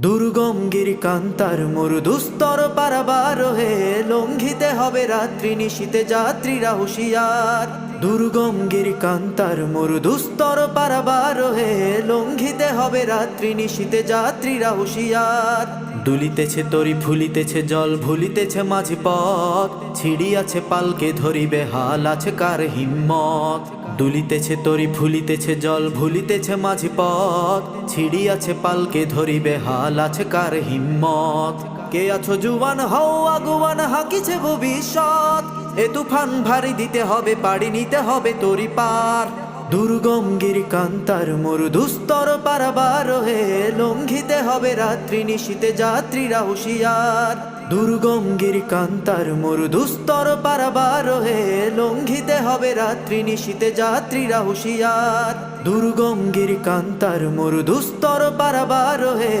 দুর্গম গিরি কান্তার মরু দুস্তর পারাবার হে লঙ্ঘিতে হবে রাত্রি নিশীতে যাত্রীরা হুঁশিয়ার। দুর্গম গিরি কান্তার দুস্তর পারাবার হে লঙ্ঘিতে হবে রাত্রি নিশীতে যাত্রীরা হুঁশিয়ার। দুলিতেছে তরি ফুলিতেছে জল, ভুলিতেছে মাঝি পথ ছিড়িয়াছে পালকে ধরিবে হাল, আছে কার হিম্মত? দুলিতেছে তরি ফুলিতেছে জল, ভুলিতেছে মাঝি পথ ছিড়িয়াছে পালকে ধরিবে হাল, আছে কার হিম্মত? কে আছো জুয়ান, হও আগুয়ান হাকিছে ভবিষ্যৎ। এ তুফান ভারী দিতে হবে, পাড়ি নিতে হবে তরি পার। দুর্গম গিরি কান্তার মরু দুস্তর পারাবার হে লঙ্ঘিতে হবে রাত্রি, নিশীতে যাত্রীরা হুঁশিয়ার। দুর্গম গিরি কান্তার মরু দুস্তর পারাবার হে লঙ্ঘিতে হবে রাত্রি, নিশীতে যাত্রীরা হুঁশিয়ার। দুর্গম গিরি কান্তার মরু দুস্তর পারাবার হে